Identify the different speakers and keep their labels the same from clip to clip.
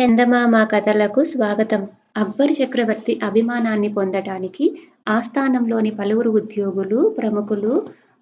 Speaker 1: చందమామ కథలకు స్వాగతం. అక్బర్ చక్రవర్తి అభిమానాన్ని పొందటానికి ఆస్థానంలోని పలువురు ఉద్యోగులు ప్రముఖులు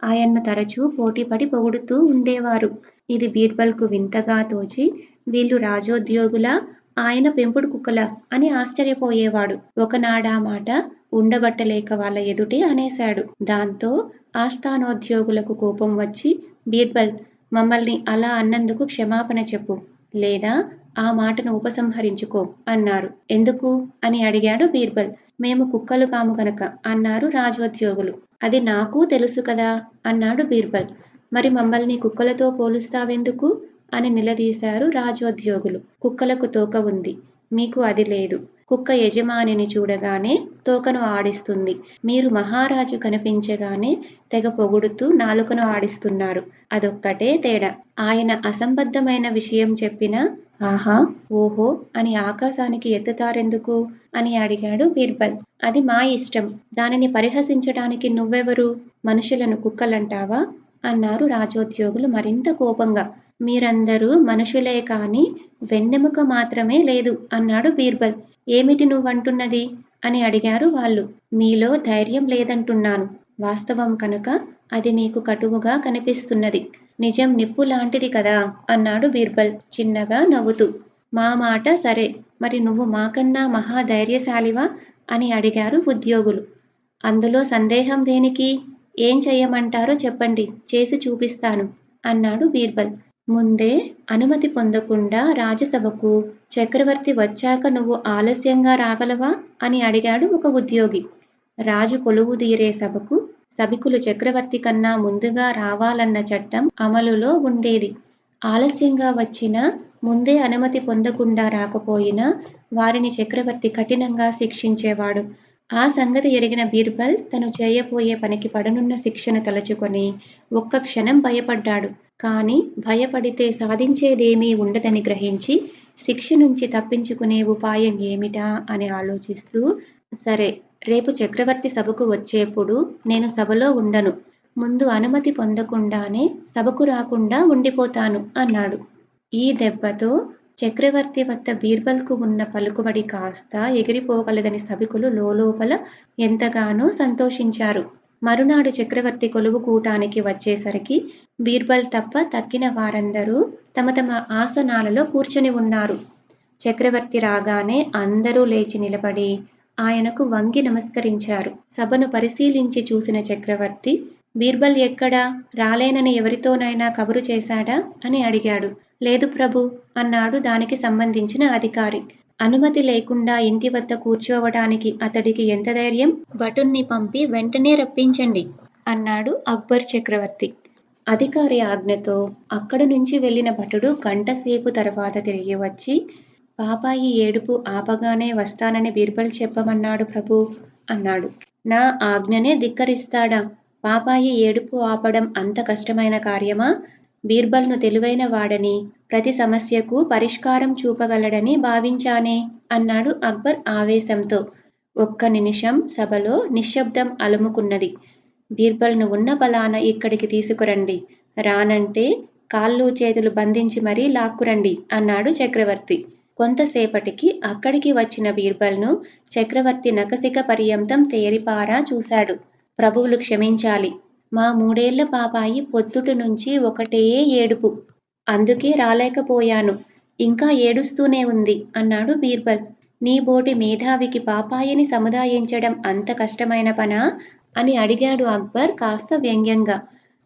Speaker 1: ఆయన్ను తరచూ పోటీపడి పొగుడుతూ ఉండేవారు. ఇది బీర్బల్కు వింతగా తోచి వీళ్ళు రాజోద్యోగులా ఆయన పెంపుడు కుక్కల అని ఆశ్చర్యపోయేవాడు. ఒకనాడా మాట ఉండబట్టలేక వాళ్ళ ఎదుటే అనేశాడు. దాంతో ఆస్థానోద్యోగులకు కోపం వచ్చి బీర్బల్ మమ్మల్ని అలా అన్నందుకు క్షమాపణ చెప్పు. లేదా ఆ మాటను ఉపసంహరించుకో అన్నారు. ఎందుకు? అని అడిగాడు బీర్బల్. మేము కుక్కలు కాము కనుక అన్నారు రాజోద్యోగులు. అది నాకు తెలుసు కదా అన్నాడు బీర్బల్. మరి మమ్మల్ని కుక్కలతో పోలుస్తావెందుకు? అని నిలదీశారు రాజోద్యోగులు. కుక్కలకు తోక ఉంది. మీకు అది లేదు. కుక్క యజమానిని చూడగానే తోకను ఆడిస్తుంది. మీరు మహారాజు కనిపించగానే తెగ పొగుడుతూ నాలుకను ఆడిస్తున్నారు. అదొక్కటే తేడా. ఆయన అసంబద్ధమైన విషయం చెప్పినా ఆహా ఓహో అని ఆకాశానికి ఎత్తుతారెందుకు? అని అడిగాడు బీర్బల్. అది మా ఇష్టం. దానిని పరిహసించడానికి నువ్వెవరు? మనుషులను కుక్కలంటావా? అన్నారు రాజోద్యోగులు మరింత కోపంగా. మీరందరూ మనుషులే కాని వెన్నెముక మాత్రమే లేదు అన్నాడు బీర్బల్. ఏమిటి నువ్వంటున్నది? అని అడిగారు వాళ్ళు. మీలో ధైర్యం లేదంటున్నాను. వాస్తవం కనుక అది మీకు కటువుగా కనిపిస్తున్నది. నిజం నిప్పు లాంటిది కదా? అన్నాడు బీర్బల్. చిన్నగా నవ్వుతూ. మా మాట సరే మరి నువ్వు మాకన్నా మహాధైర్యశాలివా అని అడిగారు ఉద్యోగులు. అందులో సందేహం దేనికి? ఏం చెయ్యమంటారో చెప్పండి చేసి చూపిస్తాను అన్నాడు బీర్బల్. ముందే అనుమతి పొందకుండా రాజసభకు చక్రవర్తి వచ్చాక నువ్వు ఆలస్యంగా రాగలవా? అని అడిగాడు ఒక ఉద్యోగి. రాజు కొలువు తీరే సభకు సభికులు చక్రవర్తి కన్నా ముందుగా రావాలన్న చట్టం అమలులో ఉండేది. ఆలస్యంగా వచ్చినా ముందే అనుమతి పొందకుండా రాకపోయినా వారిని చక్రవర్తి కఠినంగా శిక్షించేవాడు. ఆ సంగతి ఎరిగిన బీర్బల్ తను చేయబోయే పనికి పడనున్న శిక్షను తలుచుకొని ఒక్క క్షణం భయపడ్డాడు. కానీ భయపడితే సాధించేదేమీ ఉండదని గ్రహించి శిక్ష నుంచి తప్పించుకునే ఉపాయం ఏమిటా అని ఆలోచిస్తూ సరే రేపు చక్రవర్తి సభకు వచ్చేప్పుడు నేను సభలో ఉండను. ముందు అనుమతి పొందకుండానే సభకు రాకుండా ఉండిపోతాను అన్నాడు. ఈ దెబ్బతో చక్రవర్తి వద్ద బీర్బల్కు ఉన్న పలుకుబడి కాస్త ఎగిరిపోగలదని సభికులు లోలోపల ఎంతగానో సంతోషించారు. మరునాడు చక్రవర్తి కొలువు కూటానికి వచ్చేసరికి బీర్బల్ తప్ప తక్కిన వారందరూ తమ తమ ఆసనాలలో కూర్చొని ఉన్నారు. చక్రవర్తి రాగానే అందరూ లేచి నిలబడి ఆయనకు వంగి నమస్కరించారు. సభను పరిశీలించి చూసిన చక్రవర్తి బీర్బల్ ఎక్కడా? రాలేనని ఎవరితోనైనా కబురు చేశాడా? అని అడిగాడు. లేదు ప్రభు అన్నాడు దానికి సంబంధించిన అధికారి. అనుమతి లేకుండా ఇంటి వద్ద కూర్చోవడానికి అతడికి ఎంత ధైర్యం? భటుణ్ణి పంపి వెంటనే రప్పించండి అన్నాడు అక్బర్ చక్రవర్తి. అధికారి ఆజ్ఞతో అక్కడి నుంచి వెళ్ళిన భటుడు గంటసేపు తర్వాత తిరిగి వచ్చి పాపాయి ఏడుపు ఆపగానే వస్తానని బీర్బల్ చెప్పమన్నాడు ప్రభు. అన్నాడు. నా ఆజ్ఞనే ధిక్కరిస్తాడా? పాపాయి ఏడుపు ఆపడం అంత కష్టమైన కార్యమా? బీర్బల్ను తెలివైన వాడని ప్రతి సమస్యకు పరిష్కారం చూపగలడని భావించానే అన్నాడు అక్బర్ ఆవేశంతో. ఒక్క నిమిషం సభలో నిశ్శబ్దం అలుముకున్నది. బీర్బల్ను ఉన్న బలాన ఇక్కడికి తీసుకురండి. రానంటే కాళ్ళు చేతులు బంధించి మరీ లాక్కురండి అన్నాడు చక్రవర్తి. కొంతసేపటికి అక్కడికి వచ్చిన బీర్బల్ను చక్రవర్తి నకసిక పర్యంతం తేరిపారా చూశాడు. ప్రభువులు క్షమించాలి. మా మూడేళ్ళ పాపాయి పొద్దుటి నుంచి ఒకటే ఏడుపు. అందుకే రాలేకపోయాను. ఇంకా ఏడుస్తూనే ఉంది అన్నాడు బీర్బల్. నీ బోటి మేధావికి పాపాయిని సముదాయించడం అంత కష్టమైన పనా? అని అడిగాడు అక్బర్ కాస్త వ్యంగ్యంగా.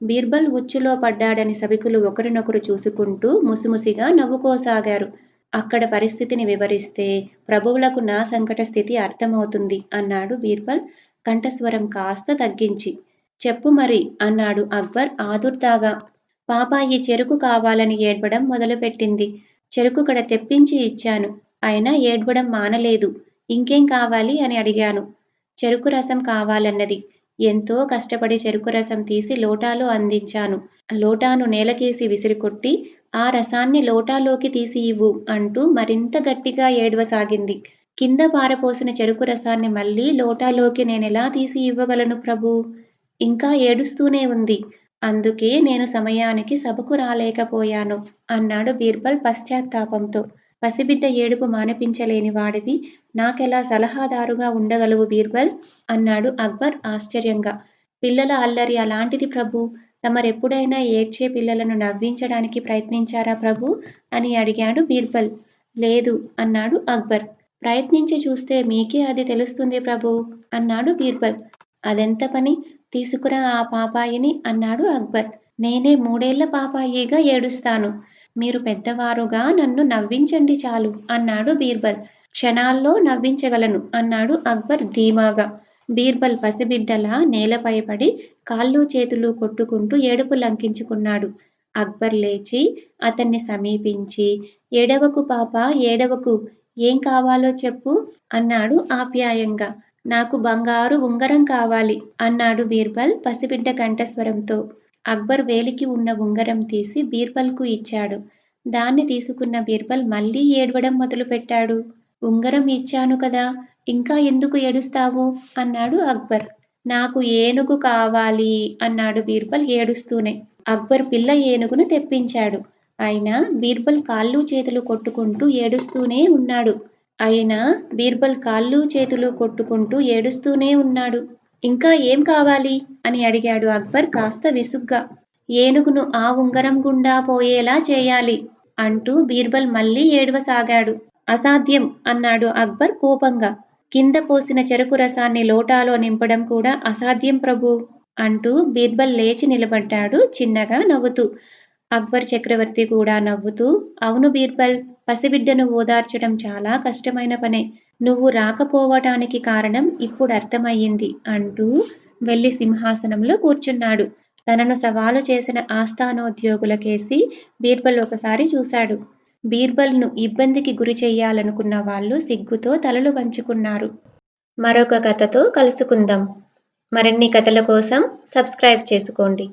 Speaker 1: బీర్బల్ ఉచ్చులో పడ్డాడని సభికులు ఒకరినొకరు చూసుకుంటూ ముసిముసిగా నవ్వుకోసాగారు. అక్కడ పరిస్థితిని వివరిస్తే ప్రభువులకు నా సంకట స్థితి అర్థమవుతుంది అన్నాడు బీర్బల్. కంఠస్వరం కాస్త తగ్గించి. చెప్పు మరి అన్నాడు అక్బర్ ఆదుర్దాగా. ఈ చెరుకు కావాలని ఏడ్వడం మొదలుపెట్టింది. చెరుకు కడ తెప్పించి ఇచ్చాను. అయినా ఏడ్వడం మానలేదు. ఇంకేం కావాలి అని అడిగాను. చెరుకు రసం కావాలన్నది. ఎంతో కష్టపడి చెరుకు రసం తీసి లోటాలో అందించాను. లోటాను నేలకేసి విసిరికొట్టి ఆ రసాన్ని లోటాలోకి తీసి ఇవ్వు అంటూ మరింత గట్టిగా ఏడవసాగింది. కింద పారపోసిన చెరుకు రసాన్ని మళ్ళీ లోటాలోకి నేనెలా తీసి ఇవ్వగలను ప్రభూ? ఇంకా ఏడుస్తూనే ఉంది. అందుకే నేను సమయానికి సభకు రాలేకపోయాను అన్నాడు బీర్బల్ పశ్చాత్తాపంతో. పసిబిడ్డ ఏడుపు మానిపించలేని వాడివి. నాకెలా సలహాదారుగా ఉండగలవు బీర్బల్? అన్నాడు అక్బర్ ఆశ్చర్యంగా. పిల్లల అల్లరి అలాంటిది ప్రభు. తమరెప్పుడైనా ఏడ్చే పిల్లలను నవ్వించడానికి ప్రయత్నించారా ప్రభు? అని అడిగాడు బీర్బల్. లేదు అన్నాడు అక్బర్. ప్రయత్నించి చూస్తే మీకే అది తెలుస్తుంది ప్రభు అన్నాడు బీర్బల్. అదెంత పని? తీసుకురా ఆ పాపాయిని అన్నాడు అక్బర్. నేనే మూడేళ్ళ పాపాయిగా ఏడుస్తాను. మీరు పెద్దవారుగా నన్ను నవ్వించండి చాలు అన్నాడు బీర్బల్. క్షణాల్లో నవ్వించగలను అన్నాడు అక్బర్ ధీమాగా. బీర్బల్ పసిబిడ్డలా నేలపై పడి కాళ్ళు చేతులు కొట్టుకుంటూ ఏడుపు లంకించుకున్నాడు. అక్బర్ లేచి అతన్ని సమీపించి ఏడవకు పాప ఏడవకు ఏం కావాలో చెప్పు అన్నాడు ఆప్యాయంగా. నాకు బంగారు ఉంగరం కావాలి అన్నాడు బీర్బల్ పసిబిడ్డ కంఠస్వరంతో. అక్బర్ వేలికి ఉన్న ఉంగరం తీసి బీర్బల్కు ఇచ్చాడు. దాన్ని తీసుకున్న బీర్బల్ మళ్ళీ ఏడవడం మొదలుపెట్టాడు. ఉంగరం ఇచ్చాను కదా ఇంకా ఎందుకు ఏడుస్తావు? అన్నాడు అక్బర్. నాకు ఏనుగు కావాలి అన్నాడు బీర్బల్ ఏడుస్తూనే. అక్బర్ పిల్ల ఏనుగును తెప్పించాడు. అయినా బీర్బల్ కాళ్ళు చేతులు కొట్టుకుంటూ ఏడుస్తూనే ఉన్నాడు. అయినా బీర్బల్ కాళ్ళు చేతులు కొట్టుకుంటూ ఏడుస్తూనే ఉన్నాడు. ఇంకా ఏం కావాలి? అని అడిగాడు అక్బర్ కాస్త విసుగ్గా. ఏనుగును ఆ ఉంగరం గుండా పోయేలా చేయాలి అంటూ బీర్బల్ మళ్ళీ ఏడవసాగాడు. అసాధ్యం అన్నాడు అక్బర్ కోపంగా. కింద పోసిన చెరుకు రసాన్ని లోటాలో నింపడం కూడా అసాధ్యం ప్రభు అంటూ బీర్బల్ లేచి నిలబడ్డాడు చిన్నగా నవ్వుతూ. అక్బర్ చక్రవర్తి కూడా నవ్వుతూ అవును బీర్బల్ పసిబిడ్డను ఓదార్చడం చాలా కష్టమైన పనే. నువ్వు రాకపోవటానికి కారణం ఇప్పుడు అర్థమయ్యింది అంటూ వెళ్ళి సింహాసనంలో కూర్చున్నాడు. తనను సవాలు చేసిన ఆస్థానోద్యోగులకేసి బీర్బల్ ఒకసారి చూశాడు. బీర్బల్ను ఇబ్బందికి గురి చేయాలనుకున్న వాళ్ళు సిగ్గుతో తలలు వంచుకున్నారు. మరొక కథతో కలుసుకుందాం. మరిన్ని కథల కోసం సబ్స్క్రైబ్ చేసుకోండి.